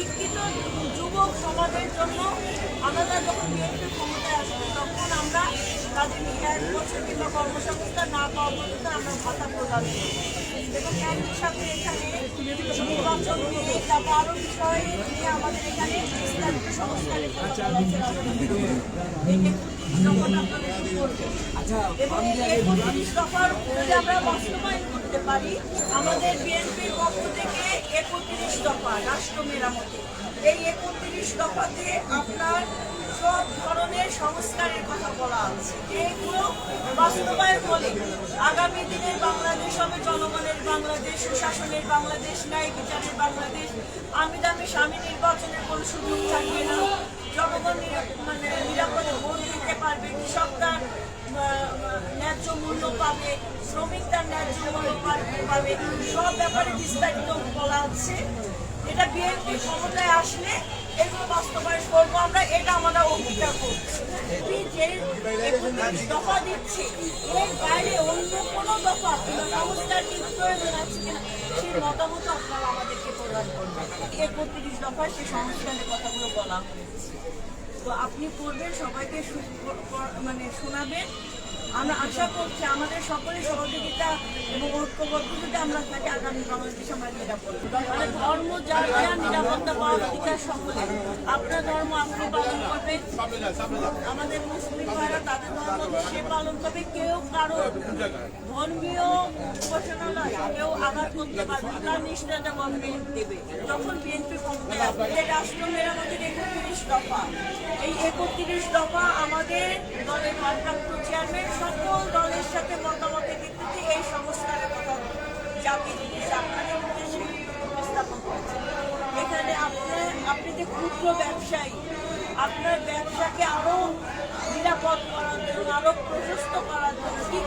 শিক্ষিত যুবক সমাজের জন্য আমরা যখন বিএনপি ক্ষমতায় আসবে তখন আমরা তাদের এক বছর কিংবা কর্মসংস্থান না পাওয়া পর্যন্ত আমরা ভাতা প্রদান করব এবং একই সাথে এখানে নির্বাচন নিয়ে তারপর আরও বিষয় নিয়ে আমাদের এখানে বিস্তারিত সংস্কারের কথা বলা। এই যখন আপনারা কি এবং এই পঁচিশ দফার যদি আমরা বাস্তবায়ন করতে পারি। আমাদের বিএনপির পক্ষ থেকে একত্রিশ দফা রাষ্ট্র মেরামতি এই একত্রিশ দফাতে আপনার সব ধরনের সংস্কারের কথা বলা আছে এইগুলো বাস্তবায়ন হলে আগামী দিনের বাংলাদেশ হবে জনগণের বাংলাদেশ সুশাসনের বাংলাদেশ ন্যায় বিচারের বাংলাদেশ। আমি দামি স্বামী নির্বাচনের কোনো সুযোগ থাকবে না। জনগণ মানে নিরাপদে ভোট দিতে পারবে কৃষক তার আহ, ন্যায্য মূল্য পাবে শ্রমিক তার ন্যায্য মূল্য পাবে- সব ব্যাপারে বিস্তারিত বলা হচ্ছে। এটা বিএনপি ক্ষমতায় আসলে এগুলো বাস্তবায়ন করব আমরা, এটা আমরা অঙ্গীকার করছি যে দফা দিচ্ছে, এর বাইরে অন্য কোনো দফা কিংবা সংস্কার কি প্রয়োজন আছে কিনা, সেই মতামত আপনারা আমাদেরকে প্রদান করবেন। একত্রিশ সেই কথাগুলো বলা হয়েছে। তো আপনি করবেন সবাইকে মানে শোনাবেন। আমরা আশা করছি আমাদের সকলের সহযোগিতা এবং ঐক্যবদ্ধ যদি আমরা থাকি, আগামী বাংলাদেশ আমরা নিরাপদ। ধর্ম যার যার নিরাপত্তা পাওয়ার অধিকার সকলে আপনার ধর্ম আপনি পালন করবেন। আমাদের মুসলিম ভাইরা তাদের ধর্ম সে পালন করবে। কেউ কারও ধর্মীয় উপাসনালয় কেউ আঘাত করতে পারবে তার নিষ্ঠাটা গভর্নমেন্ট দেবে। যখন বিএনপি ক্ষমতায় আসবে রাষ্ট্র মেরামতির একত্রিশ দফা। এই একত্রিশ দফা আমাদের ভারপ্রাপ্ত চেয়ারম্যান সকল দলের সাথে মতামতের ভিত্তিতে এই সংস্কারের কথা জাতির আপনাদের উদ্দেশ্যে উপস্থাপন করেছেন এখানে আপনার, আপনি যে ক্ষুদ্র ব্যবসায়ী, আপনার ব্যবসাকে আরও নিরাপদ করার জন্য, আরও প্রশস্ত করার জন্য কি